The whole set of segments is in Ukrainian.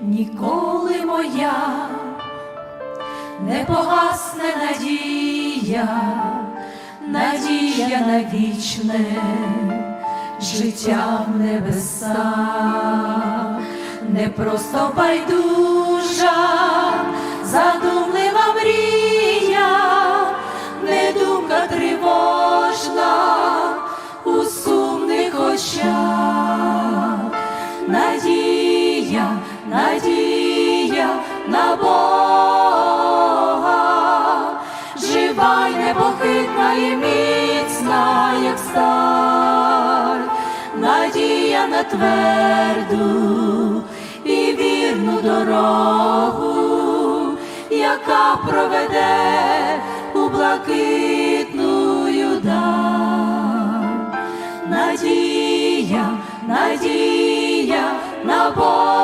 ніколи моя не погасне надія, надія на вічне життя в небеса, не просто байдужа, задумлива мрія, не думка тривожна у сумних очах, надія, надія на Бога, жива й непохитна і міцна, як сталь, надія на тверду і вірну дорогу, яка проведе у блакитну даль. Надія, надія на Бога,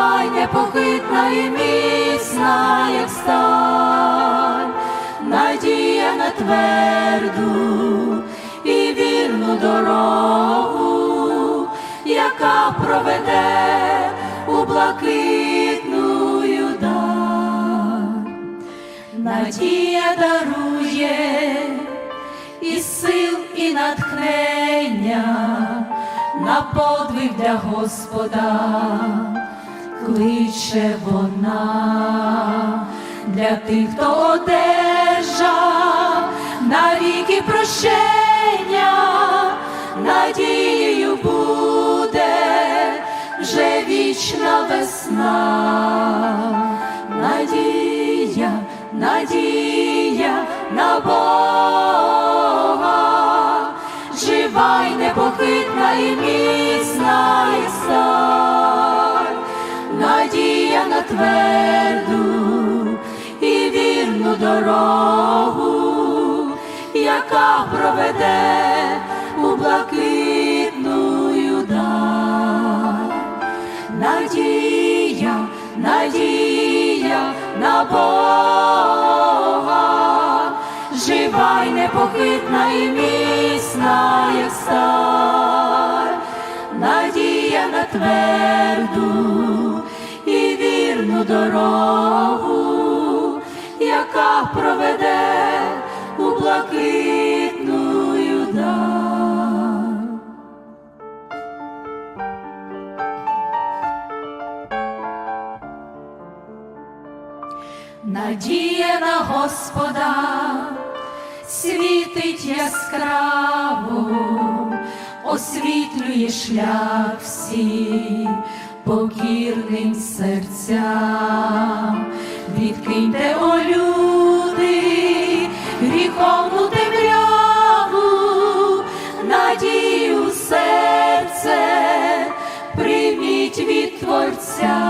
жива непохитна і міцна, як сталь, надія на тверду і вірну дорогу, яка проведе у блакитну даль. Надія дарує і сил, і натхнення на подвиг для Господа, кличе вона. Для тих, хто одержав навіки прощення, надією буде вже вічна весна, надія, надія на Бога, жива й непохитна і міцна і на тверду і вірну дорогу, яка проведе у блакитну даль. Надія, надія на Бога, жива й непохитна і міцна, як сталь, надія на тверду дорогу, яка проведе у блакитну даль. Надія на Господа світить яскраво, освітлює шлях всі покірним серцям. Відкиньте, о люди, гріховну темряву, надію серце, прийміть від Творця.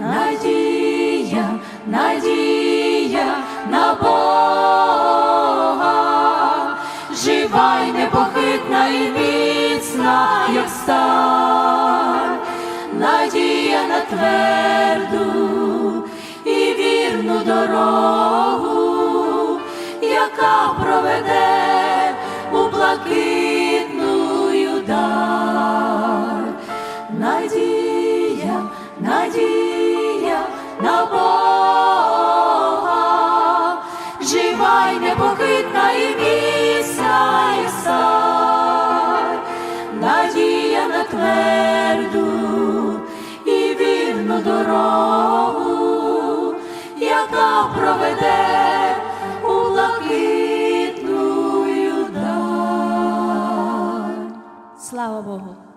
Надія, надія на Бога, жива й непохитна і міцна, як сталь, надія на тверду і вірну дорогу, яка проведе у блакитну даль. Надія, надія на Бога, жива й непохитна надія на тверду і вірну дорогу, яка проведе у блакитну даль. Слава Богу!